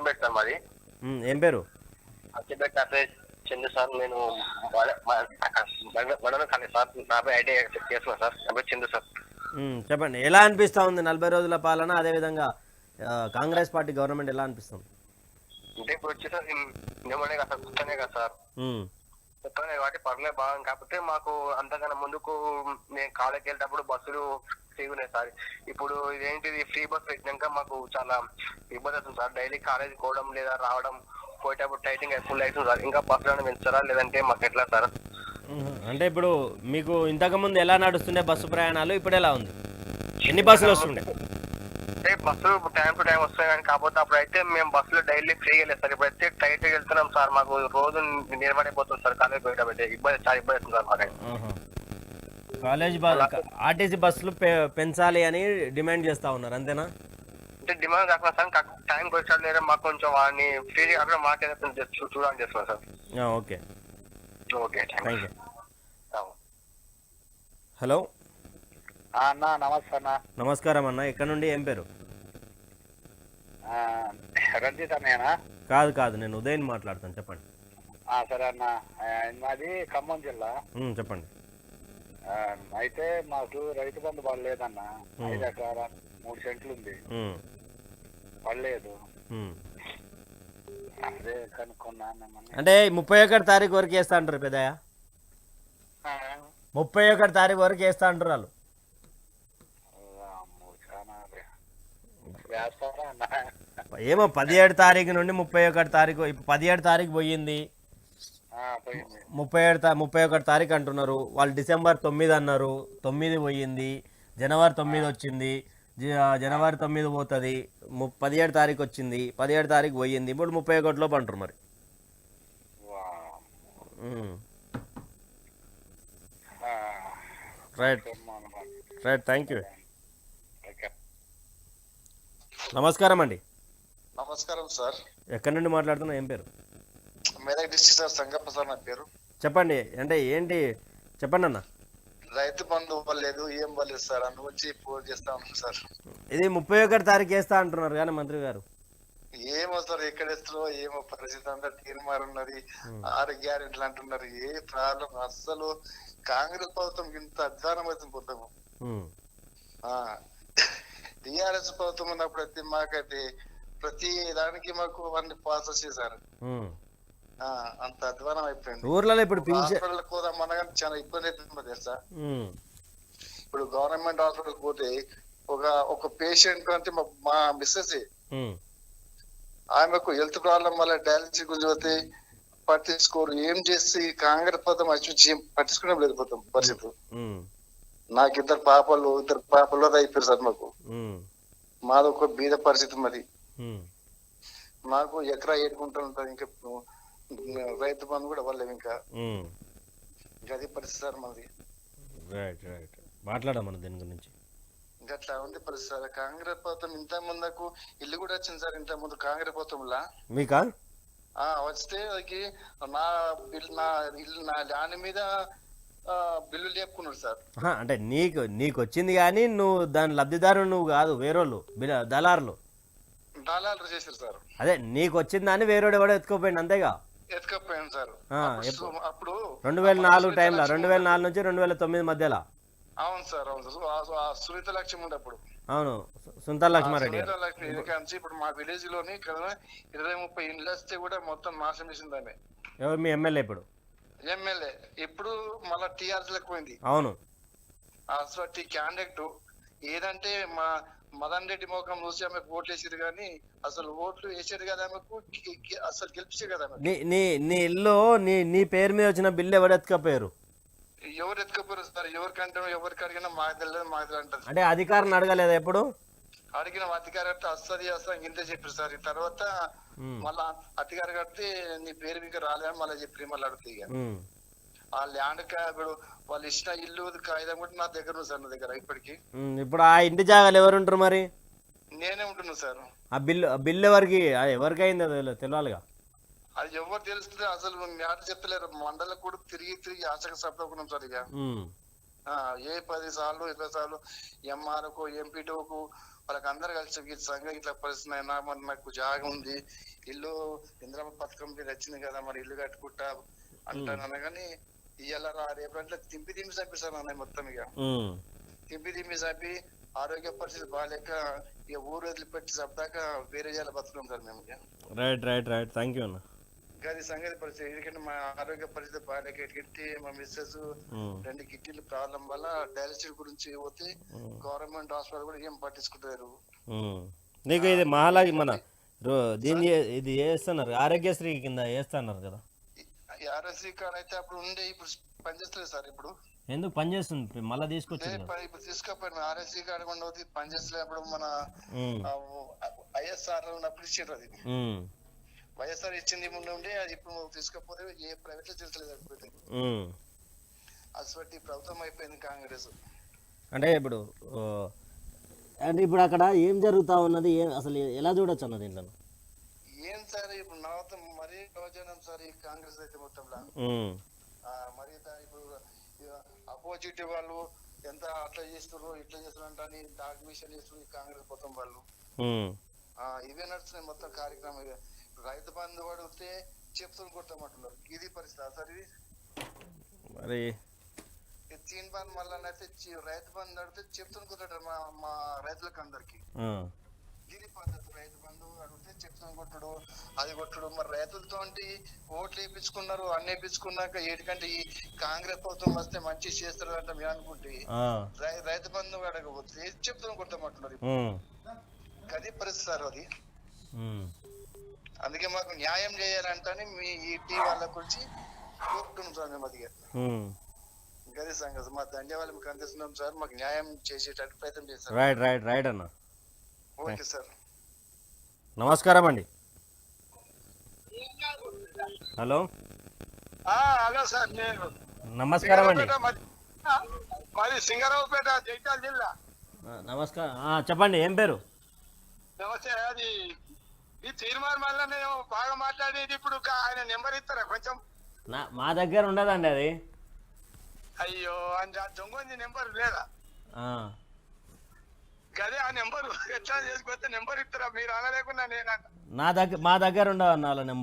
Achampet sir మాది. ఏం పేరు? అచ్చంపేట నా పేరు చందు సార్ నేను మండలం కానీ సార్ నా పేరు ఐటీ చేస్తున్నా సార్ నా పేరు చందు సార్ చెప్పండి ఎలా అనిపిస్తా ఉంది నలభై రోజుల పాలన? అదేవిధంగా ఆ, కాంగ్రెస్ పార్టీ గవర్నమెంట్ ఎలా అనిపిస్తుంది? అంటే ఇప్పుడు వచ్చేసరికి నిమ్మనే కదా సార్ కొత్తనే కదా సార్. కొత్తనే కాబట్టి పర్లేదు బాగుంది. కాకపోతే మాకు అంతకన్నా ముందుకు నేను కాలేజ్కి వెళ్ళేటప్పుడు బస్సులు ఫ్రీ ఉన్నాయి సార్. ఇప్పుడు ఇదేంటిది ఫ్రీ బస్ పెట్టినాక మాకు చాలా ఇబ్బంది అవుతుంది సార్. డైలీ కాలేజ్ పోవడం లేదా రావడం పోయేటప్పుడు టైటింగ్ ఫుల్ అవుతుంది సార్. ఇంకా బస్సులను పెంచుతారా లేదంటే మాకు ఎట్లా సార్. అంటే ఇప్పుడు మీకు ఇంతకుముందు ఎలా నడుస్తుండే బస్సు ప్రయాణాలు? ఇప్పుడు ఎలా ఉంది? ఎన్ని బస్సులు వస్తుండే? అంటే బస్సు టైం టు టైం వస్తాయి కానీ కాకపోతే అప్పుడు అయితే మేము బస్సులో డైలీ ఫ్రీగా వెళ్ళాం సార్. ఇప్పుడైతే టైట్గా వెళ్తున్నాం సార్. మాకు రోజు నిలబడిపోతుంది సార్. కాలేజ్ పోయేటప్పుడు ఇబ్బంది చాలా ఇబ్బంది అవుతుంది సార్ మాకు. కాలేజ్ బస్ ఆర్టీసీ బస్సులు పెంచాలి అని డిమాండ్ చేస్తా ఉన్నారు అంతేనా? అంటే డిమాండ్ కాకుండా సార్ టైం వచ్చాడు లేదా మాకు కొంచెం వాడిని ఫ్రీ అక్కడ చూ- చూడాలని చేస్తున్నాం సార్. ఆ, okay. Okay thank you hello. అన్న నమస్తే అన్న. నమస్కారం అన్న ఎక్కడ నుండి ఏం పేరు? ఆ, రంజిత్ అన్నయ్యనా? కాదు కాదు నేను ఉదయన్ మాట్లాడతాను చెప్పండి. ఆ, సరే అన్న. మాది ఖమ్మం జిల్లా. ఉమ్, చెప్పండి. అయితే మాకు రైతు బంధు పడలేదన్న. ఐదు ఎకరాల మూడు సెంట్లు ఉంది పడలేదు. అదే కనుక్కున్నా. అంటే ముప్పై ఒకటి తారీఖు వరకు వేస్తా అంటారు పెద్దయ్య? ఆ, ముప్పై ఒకటి తారీఖు వరకు వేస్తా అంటారు వాళ్ళు. ఏమో పదిహేడు తారీఖు నుండి ముప్పై ఒకటి తారీఖు ఇప్పుడు పదిహేడు తారీఖు పోయింది. ముప్పై ఏడు తా- ముప్పై ఒకటి తారీఖు అంటున్నారు. వాళ్ళు డిసెంబర్ తొమ్మిది అన్నారు. తొమ్మిది పోయింది. జనవరి తొమ్మిది వచ్చింది. జనవరి తొమ్మిది పోతుంది. ము- పదిహేడు తారీఖు వచ్చింది. పదిహేడు తారీఖు పోయింది. ఇప్పుడు ముప్పై ఒకటిలో అంటారు మరి. రైట్. Right thank you. నమస్కారం అండి. నమస్కారం సార్. ఎక్కడి నుండి మాట్లాడుతున్నా? ఏం పేరు? Medak district sir Sangappa sir నా పేరు. చెప్పండి అంటే ఏంటి? చెప్పండి అన్న. రైతు బంధు ఇవ్వలేదు ఏం ఇవ్వలేదు సార్ అందు గురించి ఫోన్ చేస్తా ఉన్నాం సార్. ఇది ముప్పై ఒకటి తారీఖు వేస్తా అంటున్నారు కానీ మంత్రి గారు. ఏమో సార్ ఎక్కడ ఇస్తారో ఏమో పరిస్థితి అంతా తీర్మానం ఉన్నది. ఆరు గ్యారెంట్లు అంటున్నారు ఏ ప్రాబ్లం అస్సలు కాంగ్రెస్ ప్రభుత్వం ఇంత అధ్వానం అవుతుంది ఉమ్. టిఆర్ఎస్ ప్రభుత్వం ఉన్నప్పుడు అయితే మాకైతే ప్రతి దానికి మాకు అన్ని పాస్ వచ్చేది సార్ ఉమ్. ఆ, అంత అధ్వానం అయిపోయింది ఊర్లలో ఇప్పుడు హాస్పిటల్ అనగానే చాలా ఇబ్బంది అవుతుంది తెలుసా. ఇప్పుడు గవర్నమెంట్ హాస్పిటల్ పోతే ఒక ఒక పేషెంట్ అంటే మా- మిస్సెస్. ఆమెకు హెల్త్ ప్రాబ్లం వల్ల డయాలసిస్ గురించి పోతే పట్టించుకోరు ఏం చేసి కాంగ్రెస్ పదం వచ్చి పట్టించుకునే లేదు పోతాం పరిస్థితి. నాకు ఇద్దరు పాపలు ఇద్దరు పాపలు అది అయిపోయారు సార్ మాకు. మాది ఒక బీద పరిస్థితి మరి. మాకు ఎకరా ఏడుకుంటూ ఉంటుంది ఇంకా రైతు బంధు కూడా వాళ్ళం ఇంకా. ఇంకా అది పరిస్థితి సార్ మాది. రైట్ రైట్ మాట్లాడమన్న దీని గురించి. ఇంకా అట్లా ఉంది పరిస్థితి సార్. కాంగ్రెస్ ప్రభుత్వం ఇంత ముందుకు ఇల్లు కూడా వచ్చింది సార్ ఇంత ముందు కాంగ్రెస్ ప్రభుత్వంలా. మీకా? ఆ వస్తే వాళ్ళకి నా బిల్ నా ఇల్లు నా ల్యాండ్ మీద బిల్లు లేపుకున్నాడు సార్. అంటే నీకు నీకు వచ్చింది కానీ నువ్వు దాని లబ్ధిదారు నువ్వు కాదు వేరోళ్ళు దళారులు. డాలాలు చేశారు సార్. అదే నీకు వచ్చిందని వేరేవాడు ఎవడో ఎత్తుకోపోయింది అంతేగా? ఎత్తుకపోయాను సార్. అప్పుడు రెండు వేల నాలుగు టైంలో రెండు వేల నాలుగు నుంచి రెండు వేల తొమ్మిది మధ్యలో? అవును సార్ అవును సార్. సునీత లక్ష్యం ఉంది అప్పుడు. అవును సుంతల్ లక్ష్మారెడ్డి లక్ష్మి ఇప్పుడు మా విలేజ్లోని కదా ఇరవై ముప్పై ఇండ్లు వస్తే కూడా మొత్తం నాశనం చేసింది ఎవరు మీ ఎమ్మెల్యే ఇప్పుడు? ఎమ్మెల్యే. ఇప్పుడు మళ్ళా టీఆర్ఎస్లకు పోయింది. అవును. అసలు క్యాండిడేట్ ఏదంటే మా మదన్ రెడ్డి మోకం చూసి ఆమెకు ఓట్లు వేసారు కానీ అసలు ఓట్లు వేసారు కదా ఆమెకు అసలు గెలిపించారు కదా నీ నీ నీ ఇల్లు నీ నీ పేరు మీద వచ్చిన బిల్లు ఎవడు ఎత్తుకపోయారు? ఎవరు ఎత్తుకపోయారు సార్? ఎవరికంటే ఎవరికి అడిగినా మాకు తెలియదు మాకు తెలియదు అంటే అధికారులను అడగలేదు ఎప్పుడు? అడిగిన అధికారి అంటే వస్తుంది వస్తుంది ఇంతే చెప్పారు సార్. ఈ తర్వాత. మళ్ళా అధికారి కడితే నీ పేరు మీకు రాలేదని మళ్ళీ చెప్పి మళ్ళీ అడుగుతాయి. ఆ ల్యాండ్ ఇప్పుడు వాళ్ళు ఇచ్చిన ఇల్లు కాగితం కూడా నా దగ్గర ఉంది సార్ నా దగ్గర ఇప్పటికి. ఇప్పుడు ఆ ఇంటి జాగాలు ఎవరు ఉంటారు మరి? నేనే ఉంటున్నా సార్. ఆ బిల్లు బిల్లు ఎవరికి ఎవరికి అయిందో తెలు- తెలియాలిగా అది ఎవరు తెలుస్తుంది? అసలు మ్యాటర్ చెప్తలేరు. మండలం కూడా తిరిగి తిరిగి ఆశకు సర్దుకున్నాం సార్ ఇక. ఏ పది సార్లు ఇరవై సార్లు ఎంఆర్కు ఎంపీటీఓకు వాళ్ళకి అందరు కలిసి ఈ సంఘం ఇట్లా పరిస్థితి అయినా మరి నాకు జాగ ఉంది. ఇల్లు ఇంద్రమ్మ పథకం మీద వచ్చింది కదా మరి ఇల్లు కట్టుకుంటా అంటాను కానీ ఇవాళ రా- రేపు అంటే తింపి తింపి చంపిస్తాను అన్నయ్య మొత్తం ఇక. తింపి తింపి చంపి ఆరోగ్య పరిస్థితి బాగాలేక ఇక ఊరు వదిలిపెట్టి చంపాక వేరే జాల బతుకున్నాం సార్ మేము. Right right right thank you అన్న గది సంగతి పరిస్థితి ఎందుకంటే మా ఆరోగ్య పరిస్థితి బాగాలేక ఎటుకెట్టి మా మిస్సెస్. రెండు కిడ్నీలు ప్రాబ్లం వల్ల డయాలసిస్ గురించి పోతే గవర్నమెంట్ హాస్పిటల్ కూడా ఏం పట్టించుకుంటారు. నీకు ఇది మహాలాగి మన దీన్ని ఇది చేస్తున్నారు ఆరోగ్యశ్రీ కింద చేస్తున్నారు కదా ఆర్ఎస్సీ కార్డ్ అయితే అప్పుడు ఉండే ఇప్పుడు పనిచేస్తలేదు సార్ ఇప్పుడు. ఎందుకు పని చేస్తుంది? మళ్ళీ తీసుకొచ్చింది ఇప్పుడు తీసుకపోయిన ఆర్ఎస్సీ కార్డు కూడా పనిచేస్తలేదు అప్పుడు మన. ఐఎస్ఆర్ ఉన్నప్పుడు ఇచ్చారు అది. వైఎస్ఆర్ ఇచ్చింది ముందు ఉండి అది ఇప్పుడు తీసుకపోతే ఏ ప్రైవేట్లో తెలుసలేదు అయిపోయింది. అసలు ప్రభుత్వం అయిపోయింది కాంగ్రెస్. అంటే ఇప్పుడు అంటే ఇప్పుడు అక్కడ ఏం జరుగుతా ఉన్నది? ఏం అసలు ఎలా చూడొచ్చు అన్నది దీంట్లో? ఏం సార్ ఇప్పుడు నవత యోజనం సార్ ఈ కాంగ్రెస్ అయితే మొత్తంలో మరి ఇప్పుడు అపోజిట్ వాళ్ళు ఎంత అట్లా చేస్తున్నారు ఇట్లా చేస్తున్నారు అని డాక్యుమెంట్ చేస్తున్నారు ఈ కాంగ్రెస్ మొత్తం వాళ్ళు. ఇవే నడుస్తున్నాయి మొత్తం కార్యక్రమం. రైతు బంధు పడితే చెప్తుని కొట్టమంటున్నారు. ఇది పరిస్థితి సార్ ఇది? మరి తీన్ బంద్ మళ్ళీ అయితే రైతు బంధు అడిగితే చెప్తుని కొట్టాడు మా మా రైతులకు అందరికి. ఇది పద్ధతి. చెప్తుని కొట్టుడు. అది కొట్టుడు. మరి రైతులతో ఓట్లు వేయించుకున్నారు అన్ని వేయించుకున్నాక ఏటికంటే ఈ కాంగ్రెస్ ప్రభుత్వం వస్తే మంచి చేస్తారు అంటే మీరు అనుకుంటే రైతు బంధు అడగకపోతే చెప్తుని కొట్టమంటున్నారు ఉమ్. అది పరిస్థితి సార్ అది. అందుకే మాకు న్యాయం చేయాలంటని మీ ఈ టీ వాళ్ళ గురించి కోరుకుంటున్నాం సార్ మేము అది. గది సంగతి. మా ధన్యవాదాలు మీకు అందిస్తున్నాం సార్. మాకు న్యాయం చేసేటట్టు ప్రయత్నం చేస్తారు రైట్ రైట్ రైట్ అన్న. Okay sir. నమస్కారం అండి. హలో. హలో సార్ నేను. నమస్కారం అండి. మాది సింగరావుపేట జైతాల జిల్లా. నమస్కారం చెప్పండి ఏం పేరు? నమస్తే అది ఈ తీర్మానం వల్ల నేను బాగా మాట్లాడేది ఇప్పుడు ఆయన నెంబర్ ఇస్తారా కొంచెం? నా మా దగ్గర ఉండదండి అది. అయ్యో దొంగంది నెంబర్ లేదా. గదే ఆ నెంబర్ ఎట్లా చేసుకొస్తే నెంబర్ ఇస్తారా? మీరు అనలేకుండా నేను నా దగ్గర మా దగ్గర ఉండవు అన్న వాళ్ళ నెంబర్.